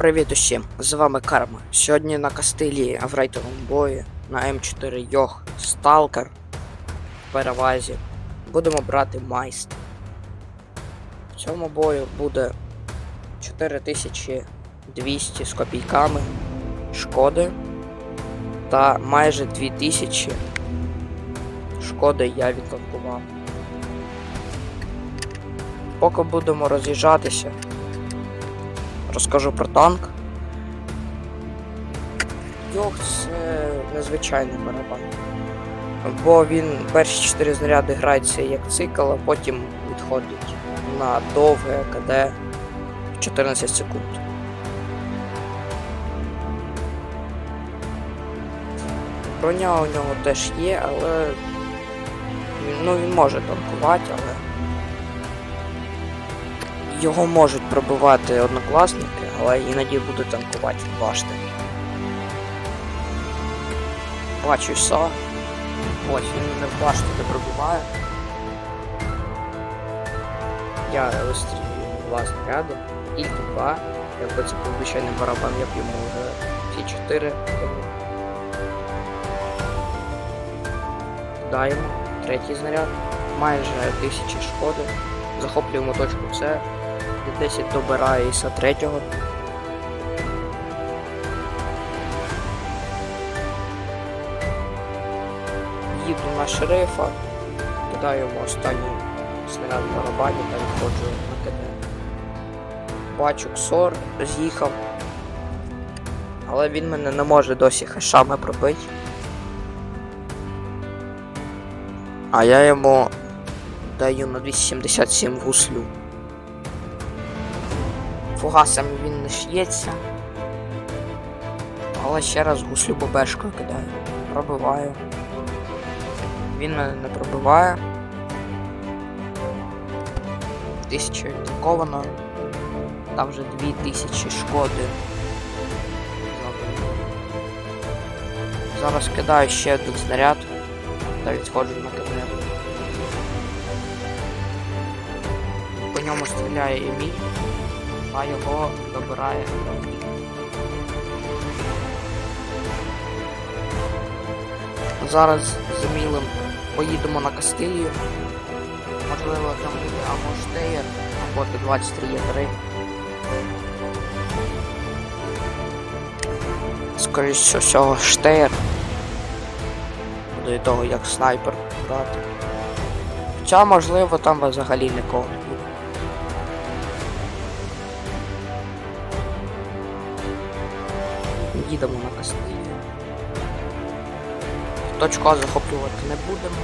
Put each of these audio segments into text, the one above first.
Привіт усім! З вами Карма. Сьогодні на Кастилії в рейтовому бої на М4 Йох Сталкер в перевазі будемо брати майстер. В цьому бою буде 4200 з копійками шкоди та майже 2000 шкоди я відтанкував. Поки будемо роз'їжджатися, розкажу про танк. Йох це незвичайний барабан. Бо він перші 4 знаряди грається як цикл, а потім відходить на довге КД в 14 секунд. Броня у нього теж є, але ну, він може танкувати, але його можуть пробивати однокласники, але іноді буде танкувати башти. Бачу са. Ось він мене в башту не пробиває. Я вистрілюю два снаряди, тільки два. Якби це був звичайний барабан, я б йому вже всі чотири. Даємо третій знаряд, майже тисячі шкоди. Захоплюємо точку С. Д10 добирає іса третього. Їду на шерифа, кидаю йому останній снаряд в барабані та відходжу на КД. Бачу ксор, з'їхав. Але він мене не може досі хешами пробити. А я йому даю на 277 гуслю. Фугасами він не ш'ється. Але ще раз гуслю бобешкою кидаю. Пробиваю. Він мене не пробиває. Тисяча відтаковано. Там вже 2000 шкоди. Зараз кидаю ще один снаряд та відходжу на КД. По ньому стріляє Еміль, а його добирає Зараз з Емілем поїдемо на Кастилію. Можливо, там буде або Штеєр, або Т-23 Є3. Скоріше всього, Штеєр. До того, як снайпер брати. Хоча, можливо, там взагалі нікого Їдемо на Кастилію. Точку А захоплювати не будемо.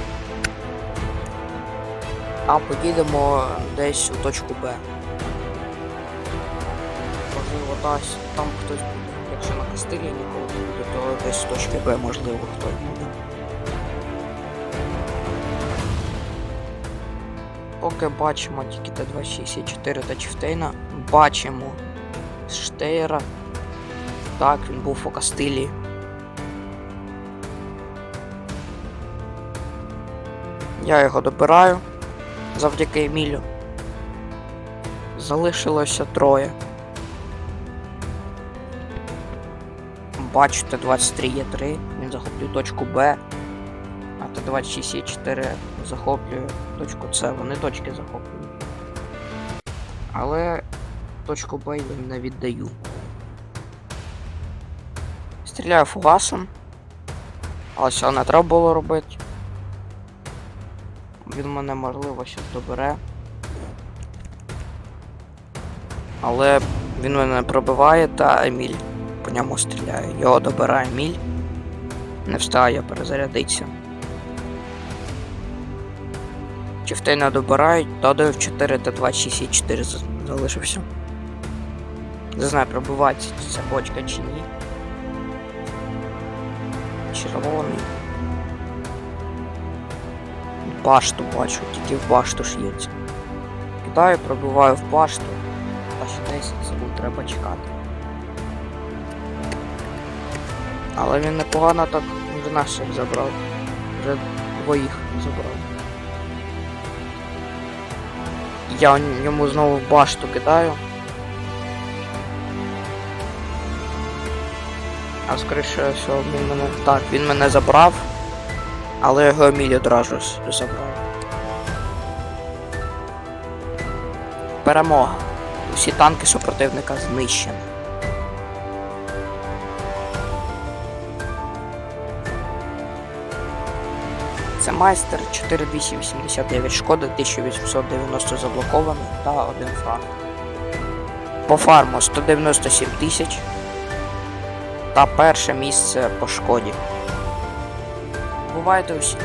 А поїдемо десь у точку Б. Можливо, десь там хтось буде. Якщо на Кастилі нікого не буде, то десь з точки Б можливо хтось буде. Поки бачимо тільки Т-264 та Чифтейна, бачимо Штейра. Так, він був у Кастилії. Я його добираю завдяки Емілю. Залишилося троє. Бачу Т-23 є 3 він захоплює точку Б, а Т-26 є 4 захоплює точку С, вони точки захоплюють. Але точку Б я не віддаю. Стріляю фугасом. Але цього не треба було робити. Він мене можливо щось добере. Але він мене не пробиває та Еміль по ньому стріляє. Його добирає Еміль. Не встигає перезарядитися. Чифтейна добирають, додаю в 4 та 264 залишився. Не знаю, пробивається ця бочка чи ні. Червоний. Башту бачу, тільки в башту ш'ється. Кидаю, пробиваю в башту, та ще 10 секунд треба чекати. Але він непогано так вже наших забрав. Вже двоїх забрав. Я йому знову в башту кидаю. А скоріше всього він мене. Так, він мене забрав, але його одразу забрав. Перемога. Усі танки супротивника знищені. Це майстер 4289 шкоди, 1890 заблокований та один фраг. По фарму 197 тисяч та перше місце по шкоді. Бувайте усі!